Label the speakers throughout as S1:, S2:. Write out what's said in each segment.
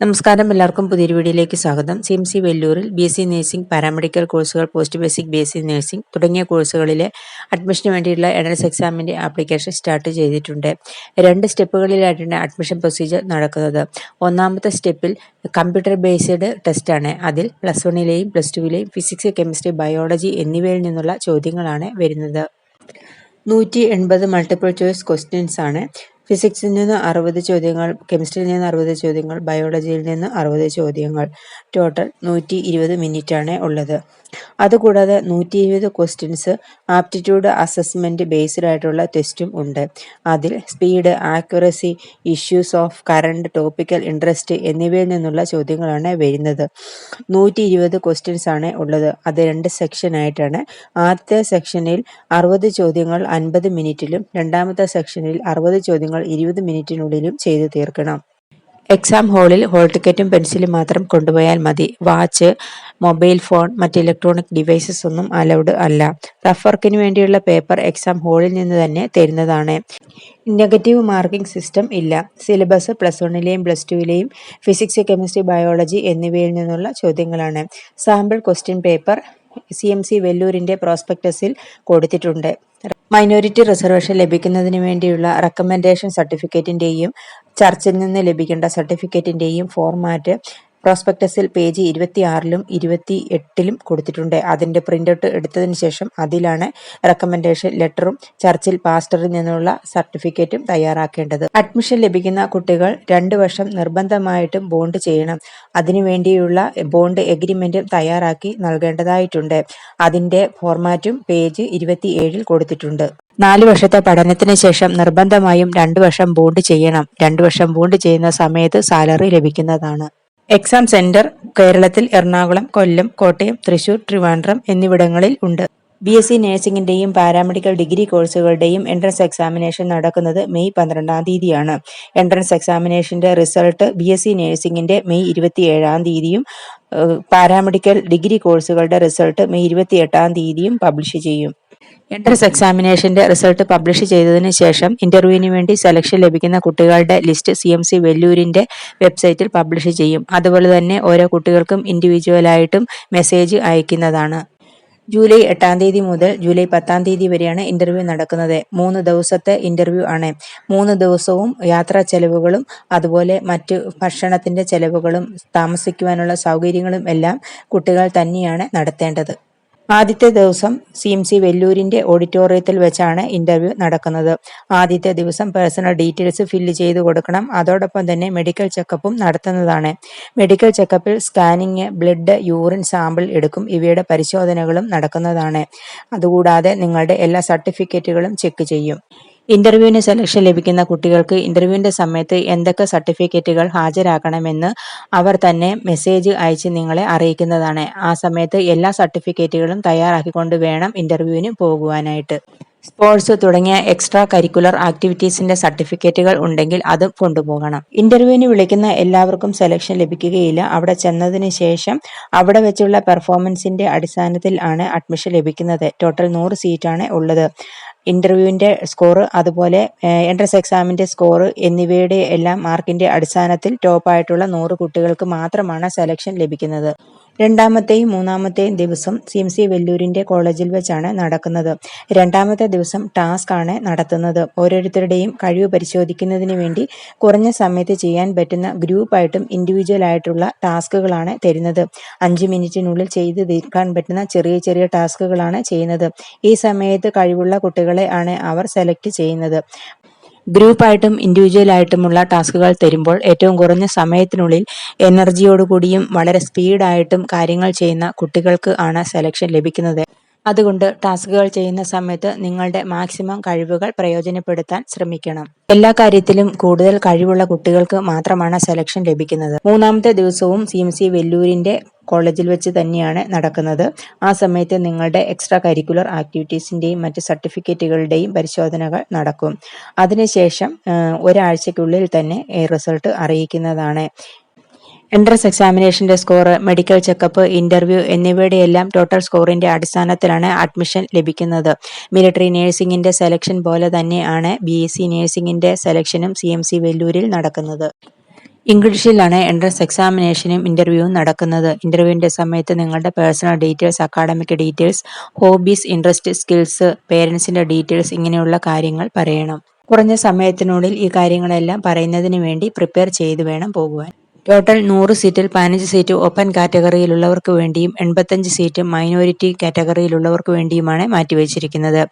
S1: നമസ്കാരം. എല്ലാവർക്കും പുതിയൊരു വീഡിയോയിലേക്ക് സ്വാഗതം. C M C വെല്ലൂരിൽ B S C nursing paramedical കോഴ്സുകൾ post basic B S C nursing തുടങ്ങിയ കോഴ്സുകളിലെ അഡ്മിഷന് വേണ്ടിയുള്ള എൻട്രൻസ് എക്സാമിന്റെ ആപ്ലിക്കേഷൻ സ്റ്റാർട്ട് ചെയ്തിട്ടുണ്ട്. രണ്ട് സ്റ്റെപ്പുകളിലായിട്ടാണ് അഡ്മിഷൻ പ്രൊസീജിയർ നടക്കുന്നത്. ഒന്നാമത്തെ സ്റ്റെപ്പിൽ കമ്പ്യൂട്ടർ ബേസ്ഡ് ടെസ്റ്റാണ് അതിൽ പ്ലസ് വണ്ണിലെയും പ്ലസ് ടുവിലെയും ഫിസിക്സ് കെമിസ്ട്രി ബയോളജി എന്നിവയിൽ നിന്നുള്ള ചോദ്യങ്ങളാണ് വരുന്നത്. നൂറ്റി എൺപത് മൾട്ടിപ്പിൾ ചോയ്സ് ക്വസ്റ്റ്യൻസ് ആണ്. ഫിസിക്സിൽ നിന്ന് അറുപത് ചോദ്യങ്ങൾ കെമിസ്ട്രിയിൽ നിന്ന് അറുപത് ചോദ്യങ്ങൾ ബയോളജിയിൽ നിന്ന് അറുപത് ചോദ്യങ്ങൾ. ടോട്ടൽ നൂറ്റി ഇരുപത് മിനിറ്റാണ് ഉള്ളത്. അതുകൂടാതെ നൂറ്റി ഇരുപത് ക്വസ്റ്റ്യൻസ് ആപ്റ്റിറ്റ്യൂഡ് അസസ്മെന്റ് ബേസ്ഡ് ആയിട്ടുള്ള ടെസ്റ്റും ഉണ്ട്. അതിൽ speed accuracy issues of current topical interest എന്നിവയിൽ നിന്നുള്ള ചോദ്യങ്ങളാണ് വരുന്നത്. നൂറ്റി ഇരുപത് ക്വസ്റ്റ്യൻസ് ആണ് ഉള്ളത്. അത് രണ്ട് സെക്ഷൻ ആയിട്ടാണ്. ആദ്യത്തെ സെക്ഷനിൽ അറുപത് ചോദ്യങ്ങൾ അൻപത് മിനിറ്റിലും രണ്ടാമത്തെ സെക്ഷനിൽ അറുപത് ചോദ്യങ്ങൾ ഇരുപത് മിനിറ്റിനുള്ളിലും ചെയ്തു തീർക്കണം. എക്സാം ഹാളിൽ ഹോൾ ടിക്കറ്റും പെൻസിലും മാത്രം കൊണ്ടുപോയാൽ മതി. വാച്ച് മൊബൈൽ ഫോൺ മറ്റ് ഇലക്ട്രോണിക് ഡിവൈസസ് ഒന്നും അലൗഡ് അല്ല. റഫ് വർക്കിന് വേണ്ടിയുള്ള പേപ്പർ എക്സാം ഹാളിൽ നിന്ന് തന്നെ തരുന്നതാണ്. നെഗറ്റീവ് മാർക്കിംഗ് സിസ്റ്റം ഇല്ല. സിലബസ് പ്ലസ് വണ്ണിലെയും പ്ലസ് ടുവിലെയും ഫിസിക്സ് കെമിസ്ട്രി ബയോളജി എന്നിവയിൽ നിന്നുള്ള ചോദ്യങ്ങളാണ്. Sample question paper C M C വെല്ലൂരിന്റെ പ്രോസ്പെക്ടസിൽ കൊടുത്തിട്ടുണ്ട്. മൈനോറിറ്റി റിസർവേഷൻ ലഭിക്കുന്നതിന് വേണ്ടിയുള്ള റെക്കമെൻഡേഷൻ സർട്ടിഫിക്കറ്റിന്റെയും ചർച്ചിൽ നിന്ന് ലഭിക്കേണ്ട സർട്ടിഫിക്കറ്റിന്റെയും ഫോർമാറ്റ് പ്രോസ്പെക്ടസിൽ പേജ് ഇരുപത്തിയാറിലും ഇരുപത്തി എട്ടിലും കൊടുത്തിട്ടുണ്ട്. അതിന്റെ പ്രിന്റൗട്ട് എടുത്തതിന് ശേഷം അതിലാണ് റെക്കമെൻഡേഷൻ ലെറ്ററും ചർച്ചിൽ പാസ്റ്ററിൽ നിന്നുള്ള സർട്ടിഫിക്കറ്റും തയ്യാറാക്കേണ്ടത്. അഡ്മിഷൻ ലഭിക്കുന്ന കുട്ടികൾ രണ്ട് വർഷം നിർബന്ധമായിട്ടും ബോണ്ട് ചെയ്യണം. അതിനുവേണ്ടിയുള്ള ബോണ്ട് എഗ്രിമെന്റും തയ്യാറാക്കി നൽകേണ്ടതായിട്ടുണ്ട്. അതിന്റെ ഫോർമാറ്റും പേജ് ഇരുപത്തിയേഴിൽ കൊടുത്തിട്ടുണ്ട്. നാല് വർഷത്തെ പഠനത്തിന് ശേഷം നിർബന്ധമായും രണ്ടു വർഷം ബോണ്ട് ചെയ്യണം. രണ്ടു വർഷം ബോണ്ട് ചെയ്യുന്ന സമയത്ത് സാലറി ലഭിക്കുന്നതാണ്. എക്സാം സെന്റർ കേരളത്തിൽ എറണാകുളം കൊല്ലം കോട്ടയം തൃശൂർ ട്രിവാൻഡ്രം എന്നിവിടങ്ങളിൽ ഉണ്ട്. ബി എസ് സി നഴ്സിംഗിന്റെയും പാരാമെഡിക്കൽ ഡിഗ്രി കോഴ്സുകളുടെയും എൻട്രൻസ് എക്സാമിനേഷൻ നടക്കുന്നത് മെയ് പന്ത്രണ്ടാം തീയതിയാണ്. എൻട്രൻസ് എക്സാമിനേഷന്റെ റിസൾട്ട് ബി എസ് സി നഴ്സിംഗിന്റെ മെയ് ഇരുപത്തിയേഴാം തീയതിയും പാരാമെഡിക്കൽ ഡിഗ്രി കോഴ്സുകളുടെ റിസൾട്ട് മെയ് ഇരുപത്തിയെട്ടാം തീയതിയും പബ്ലിഷ് ചെയ്യും. എൻട്രൻസ് എക്സാമിനേഷന്റെ റിസൾട്ട് പബ്ലിഷ് ചെയ്തതിന് ശേഷം ഇന്റർവ്യൂവിന് വേണ്ടി സെലക്ഷൻ ലഭിക്കുന്ന കുട്ടികളുടെ ലിസ്റ്റ് സി എം സി വെല്ലൂരിന്റെ വെബ്സൈറ്റിൽ പബ്ലിഷ് ചെയ്യും. അതുപോലെ തന്നെ ഓരോ കുട്ടികൾക്കും ഇൻഡിവിജ്വലായിട്ടും മെസ്സേജ് അയക്കുന്നതാണ്. ജൂലൈ എട്ടാം തീയതി മുതൽ ജൂലൈ പത്താം തീയതി വരെയാണ് ഇന്റർവ്യൂ നടക്കുന്നത്. മൂന്ന് ദിവസത്തെ ഇന്റർവ്യൂ ആണ്. മൂന്ന് ദിവസവും യാത്രാ ചെലവുകളും അതുപോലെ മറ്റ് ഭക്ഷണത്തിന്റെ ചെലവുകളും താമസിക്കുവാനുള്ള സൗകര്യങ്ങളും എല്ലാം കുട്ടികൾ തന്നെയാണ് നടത്തേണ്ടത്. ആദ്യത്തെ ദിവസം സി എം സി വെല്ലൂരിന്റെ ഓഡിറ്റോറിയത്തിൽ വെച്ചാണ് ഇന്റർവ്യൂ നടക്കുന്നത്. ആദ്യത്തെ ദിവസം പേഴ്സണൽ ഡീറ്റെയിൽസ് ഫില്ല് ചെയ്ത് കൊടുക്കണം. അതോടൊപ്പം തന്നെ മെഡിക്കൽ ചെക്കപ്പും നടത്തുന്നതാണ്. മെഡിക്കൽ ചെക്കപ്പിൽ സ്കാനിങ് ബ്ലഡ് യൂറിൻ സാമ്പിൾ എടുക്കും. ഇവയുടെ പരിശോധനകളും നടക്കുന്നതാണ്. അതുകൂടാതെ നിങ്ങളുടെ എല്ലാ സർട്ടിഫിക്കറ്റുകളും ചെക്ക് ചെയ്യും. ഇന്റർവ്യൂവിന് സെലക്ഷൻ ലഭിക്കുന്ന കുട്ടികൾക്ക് ഇന്റർവ്യൂവിന്റെ സമയത്ത് എന്തൊക്കെ സർട്ടിഫിക്കറ്റുകൾ ഹാജരാക്കണമെന്ന് അവർ തന്നെ മെസ്സേജ് അയച്ച് നിങ്ങളെ അറിയിക്കുന്നതാണ്. ആ സമയത്ത് എല്ലാ സർട്ടിഫിക്കറ്റുകളും തയ്യാറാക്കിക്കൊണ്ട് വേണം ഇന്റർവ്യൂവിന് പോകുവാനായിട്ട്. സ്പോർട്സ് തുടങ്ങിയ എക്സ്ട്രാ കരിക്കുലർ ആക്ടിവിറ്റീസിന്റെ സർട്ടിഫിക്കറ്റുകൾ ഉണ്ടെങ്കിൽ അതും കൊണ്ടുപോകണം. ഇന്റർവ്യൂവിന് വിളിക്കുന്ന എല്ലാവർക്കും സെലക്ഷൻ ലഭിക്കുകയില്ല. അവിടെ ചെന്നതിന് ശേഷം അവിടെ വെച്ചുള്ള പെർഫോമൻസിന്റെ അടിസ്ഥാനത്തിൽ ആണ് അഡ്മിഷൻ ലഭിക്കുന്നത്. ടോട്ടൽ നൂറ് സീറ്റാണ് ഉള്ളത്. ഇന്റർവ്യൂവിന്റെ സ്കോർ അതുപോലെ എൻട്രൻസ് എക്സാമിന്റെ സ്കോർ എന്നിവയുടെ എല്ലാം മാർക്കിന്റെ അടിസ്ഥാനത്തിൽ ടോപ്പായിട്ടുള്ള നൂറ് കുട്ടികൾക്ക് മാത്രമാണ് സെലക്ഷൻ ലഭിക്കുന്നത്. രണ്ടാമത്തെയും മൂന്നാമത്തെയും ദിവസം സി എം സി വെല്ലൂരിന്റെ കോളേജിൽ വെച്ചാണ് നടക്കുന്നത്. രണ്ടാമത്തെ ദിവസം ടാസ്ക് ആണ് നടത്തുന്നത്. ഓരോരുത്തരുടെയും കഴിവ് പരിശോധിക്കുന്നതിന് വേണ്ടി കുറഞ്ഞ സമയത്ത് ചെയ്യാൻ പറ്റുന്ന ഗ്രൂപ്പായിട്ടും ഇൻഡിവിജ്വൽ ആയിട്ടുള്ള ടാസ്കുകളാണ് തരുന്നത്. അഞ്ച് മിനിറ്റിനുള്ളിൽ ചെയ്ത് തീർക്കാൻ പറ്റുന്ന ചെറിയ ചെറിയ ടാസ്കുകളാണ് ചെയ്യുന്നത്. ഈ സമയത്ത് കഴിവുള്ള കുട്ടികളെ ആണ് അവർ സെലക്ട് ചെയ്യുന്നത്. ഗ്രൂപ്പായിട്ടും ഇൻഡിവിജ്വലായിട്ടുമുള്ള ടാസ്കുകൾ തരുമ്പോൾ ഏറ്റവും കുറഞ്ഞ സമയത്തിനുള്ളിൽ എനർജിയോടുകൂടിയും വളരെ സ്പീഡായിട്ടും കാര്യങ്ങൾ ചെയ്യുന്ന കുട്ടികൾക്ക് ആണ് സെലക്ഷൻ ലഭിക്കുന്നത്. അതുകൊണ്ട് ടാസ്കുകൾ ചെയ്യുന്ന സമയത്ത് നിങ്ങളുടെ മാക്സിമം കഴിവുകൾ പ്രയോജനപ്പെടുത്താൻ ശ്രമിക്കണം. എല്ലാ കാര്യത്തിലും കൂടുതൽ കഴിവുള്ള കുട്ടികൾക്ക് മാത്രമാണ് സെലക്ഷൻ ലഭിക്കുന്നത്. മൂന്നാമത്തെ ദിവസവും സി എം സി വെല്ലൂരിന്റെ കോളേജിൽ വെച്ച് തന്നെയാണ് നടക്കുന്നത്. ആ സമയത്ത് നിങ്ങളുടെ എക്സ്ട്രാ കരിക്കുലർ ആക്ടിവിറ്റീസിന്റെയും മറ്റ് സർട്ടിഫിക്കറ്റുകളുടെയും പരിശോധനകൾ നടക്കും. അതിനുശേഷം ഒരാഴ്ചയ്ക്കുള്ളിൽ തന്നെ റിസൾട്ട് അറിയിക്കുന്നതാണ്. എൻട്രൻസ് എക്സാമിനേഷന്റെ സ്കോർ മെഡിക്കൽ ചെക്കപ്പ് ഇന്റർവ്യൂ എന്നിവയുടെ എല്ലാം ടോട്ടൽ സ്കോറിന്റെ അടിസ്ഥാനത്തിലാണ് അഡ്മിഷൻ ലഭിക്കുന്നത്. മിലിറ്ററി നഴ്സിംഗിന്റെ സെലക്ഷൻ പോലെ തന്നെയാണ് ബി എസ് സി നഴ്സിംഗിന്റെ സെലക്ഷനും സി എം സി വെല്ലൂരിൽ നടക്കുന്നത്. ഇംഗ്ലീഷിലാണ് എൻട്രൻസ് എക്സാമിനേഷനും ഇന്റർവ്യൂവും നടക്കുന്നത്. ഇന്റർവ്യൂവിന്റെ സമയത്ത് നിങ്ങളുടെ personal details academic details hobbies interest skills പേരൻസിന്റെ details ഇങ്ങനെയുള്ള കാര്യങ്ങൾ പറയണം. കുറഞ്ഞ സമയത്തിനുള്ളിൽ ഈ കാര്യങ്ങളെല്ലാം പറയുന്നതിന് വേണ്ടി പ്രിപ്പയർ ചെയ്തു വേണം പോകുവാൻ. ടോട്ടൽ നൂറ് സീറ്റിൽ പതിനഞ്ച് സീറ്റ് ഓപ്പൺ കാറ്റഗറിയിലുള്ളവർക്ക് വേണ്ടിയും എൺപത്തഞ്ച് സീറ്റ് മൈനോരിറ്റി കാറ്റഗറിയിലുള്ളവർക്ക് വേണ്ടിയുമാണ് മാറ്റിവെച്ചിരിക്കുന്നത്.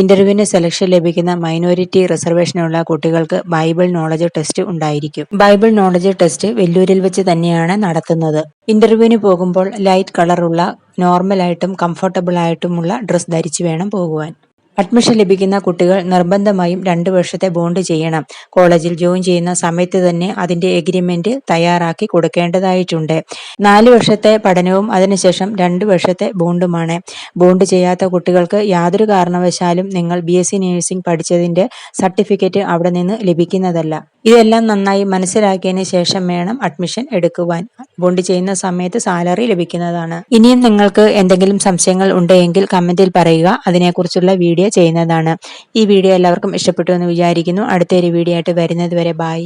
S1: ഇന്റർവ്യൂവിന് സെലക്ഷൻ ലഭിക്കുന്ന മൈനോരിറ്റി റിസർവേഷനുള്ള കുട്ടികൾക്ക് ബൈബിൾ നോളജ് ടെസ്റ്റ് ഉണ്ടായിരിക്കും. ബൈബിൾ നോളജ് ടെസ്റ്റ് വെല്ലൂരിൽ വെച്ച് തന്നെയാണ് നടത്തുന്നത്. ഇന്റർവ്യൂവിന് പോകുമ്പോൾ ലൈറ്റ് കളറുള്ള നോർമലായിട്ടും കംഫർട്ടബിൾ ആയിട്ടുമുള്ള ഡ്രസ്സ് ധരിച്ചു വേണം പോകുവാൻ. അഡ്മിഷൻ ലഭിക്കുന്ന കുട്ടികൾ നിർബന്ധമായും രണ്ട് വർഷത്തെ ബോണ്ട് ചെയ്യണം. കോളേജിൽ ജോയിൻ ചെയ്യുന്ന സമയത്ത് തന്നെ അതിന്റെ എഗ്രിമെന്റ് തയ്യാറാക്കി കൊടുക്കേണ്ടതായിട്ടുണ്ട്. നാല് വർഷത്തെ പഠനവും അതിനുശേഷം രണ്ട് വർഷത്തെ ബോണ്ടുമാണ്. ബോണ്ട് ചെയ്യാത്ത കുട്ടികൾക്ക് യാതൊരു കാരണവശാലും നിങ്ങൾ ബി എസ് സി നഴ്സിംഗ് പഠിച്ചതിന്റെ സർട്ടിഫിക്കറ്റ് അവിടെ നിന്ന് ലഭിക്കുന്നതല്ല. ഇതെല്ലാം നന്നായി മനസ്സിലാക്കിയതിന് ശേഷം വേണം അഡ്മിഷൻ എടുക്കുവാൻ. ബോണ്ട് ചെയ്യുന്ന സമയത്ത് സാലറി ലഭിക്കുന്നതാണ്. ഇനിയും നിങ്ങൾക്ക് എന്തെങ്കിലും സംശയങ്ങൾ ഉണ്ടെങ്കിൽ കമന്റിൽ പറയുക. അതിനെക്കുറിച്ചുള്ള വീഡിയോ ചെയ്യുന്നതാണ്. ഈ വീഡിയോ എല്ലാവർക്കും ഇഷ്ടപ്പെട്ടു എന്ന് വിചാരിക്കുന്നു. അടുത്തൊരു വീഡിയോ ആയിട്ട് വരുന്നത് വരെ ബായ്